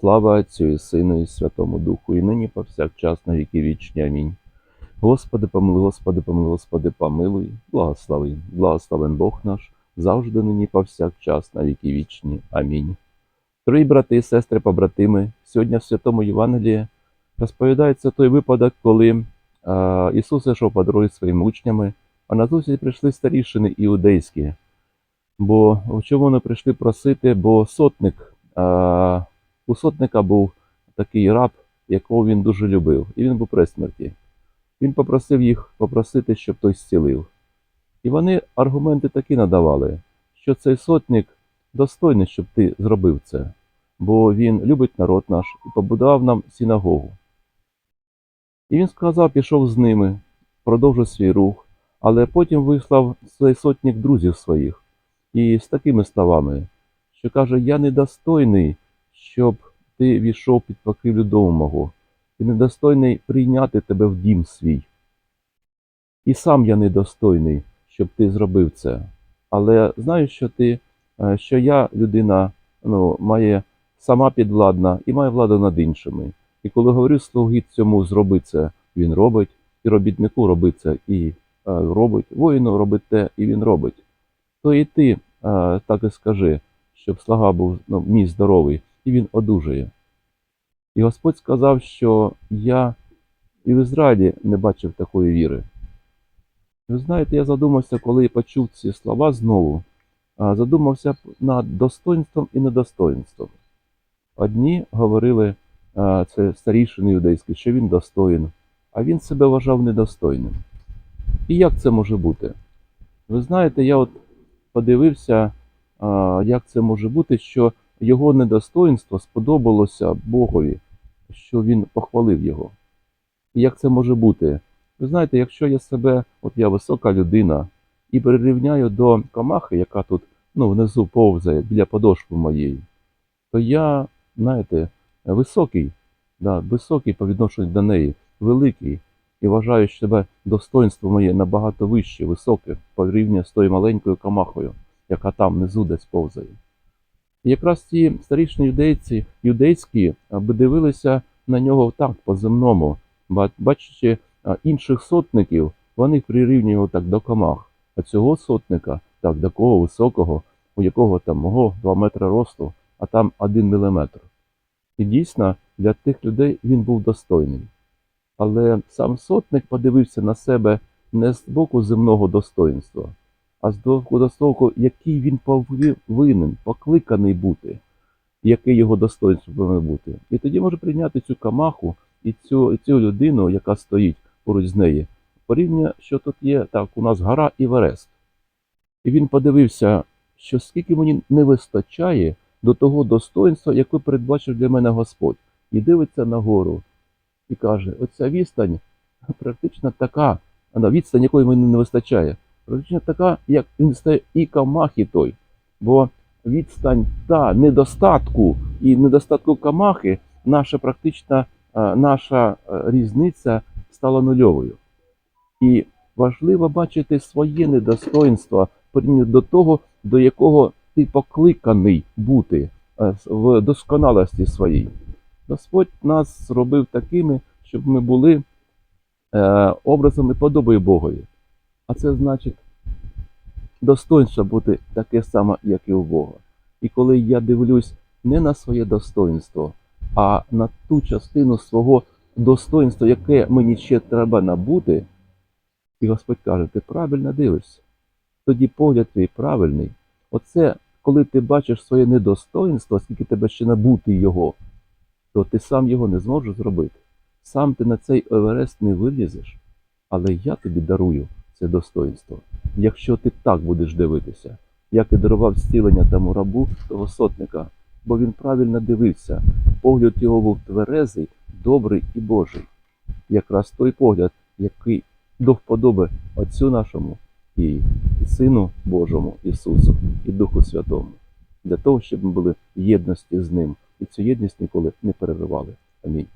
Слава Отцю і Сину, і Святому Духу, і нині повсякчас на віки вічні. Амінь. Господи, помилуй, Господи, помилуй, Господи, помилуй, благослови, благословен Бог наш, завжди нині повсякчас на віки вічні. Амінь. Дорогі брати і сестри, побратими, сьогодні в Святому Євангелії розповідається той випадок, коли а, Ісус йшов по дорозі зі своїми учнями, а на зустріч прийшли старішини іудейські. Бо чому вони прийшли просити, бо сотник, а, у сотника був такий раб, якого він дуже любив, і він був при смерті. Він попросив їх попросити, щоб той зцілив. І вони аргументи такі надавали, що цей сотник достойний, щоб ти зробив це, бо він любить народ наш і побудував нам синагогу. І він сказав, пішов з ними, продовжив свій рух, але потім вислав цей сотник друзів своїх і з такими словами, що каже: Я недостойний, щоб ти війшов під покрівлю дому мого, і недостойний прийняти тебе в дім свій. І сам я недостойний, щоб ти зробив це. Але знаю, що ти, е, що я людина ну, має сама підвладна і має владу над іншими. І коли говорю слугі цьому зроби це, він робить, і робітнику роби це, і е, робить, воїну робить те, і він робить. То і ти е, так і скажи, щоб слуга був ну, мій здоровий, і він одужає. І Господь сказав, що я і в Ізраїлі не бачив такої віри. Ви знаєте, я задумався, коли я почув ці слова знову, задумався над достоинством і недостоинством. Одні говорили, це старішини юдейські, що він достоїн, а він себе вважав недостойним. І як це може бути? Ви знаєте, я от подивився, як це може бути, що його недостоинство сподобалося Богові, що він похвалив його. І як це може бути? Ви знаєте, якщо я себе, от я висока людина, і прирівняю до комахи, яка тут ну, внизу повзає біля подошви моєї, то я, знаєте, високий, да, високий по відношенню до неї, великий, і вважаю себе достоинство моє набагато вище, високе, порівняно з тою маленькою комахою, яка там внизу десь повзає. Якраз ті старішні юдейці, юдейські, аби дивилися на нього так по-земному, бачачи інших сотників, вони прирівнювали так до комах, а цього сотника, так, такого високого, у якого там мого 2 метри росту, а там 1 міліметр. І дійсно, для тих людей він був достойний. Але сам сотник подивився на себе не з боку земного достоинства, а з боку достоинства, який він повинен, покликаний бути, яке його достоинство повинно бути. І тоді може прийняти цю камаху і цю, і цю людину, яка стоїть поруч з нею, порівняно, що тут є так, у нас гора Іверест. І він подивився, що скільки мені не вистачає до того достоинства, яке передбачив для мене Господь, і дивиться на гору і каже: оця відстань практично така, вона відстань, якої мені не вистачає, практично така, як і камахи той. Бо відстань та недостатку і недостатку камахи, наша практична е, наша е, різниця стала нульовою. І важливо бачити своє недостоинство до того, до якого ти покликаний бути е, в досконалості своїй. Господь нас зробив такими, щоб ми були образом і подобою Богові. А це значить достоинство бути таке саме, як і у Бога. І коли я дивлюсь не на своє достоинство, а на ту частину свого достоинства, яке мені ще треба набути, і Господь каже, ти правильно дивишся. Тоді погляд твій правильний. Оце, коли ти бачиш своє недостоинство, скільки тебе ще набути його, то ти сам його не зможеш зробити. Сам ти на цей Еверест не вилізеш, але я тобі дарую це достоинство. Якщо ти так будеш дивитися, як і дарував зцілення тому рабу того сотника, бо він правильно дивився, погляд його був тверезий, добрий і Божий. Якраз той погляд, який до вподоби Отцю нашому і Сину Божому Ісусу і Духу Святому, для того, щоб ми були в єдності з Ним і цю єдність ніколи не переривали. Амінь.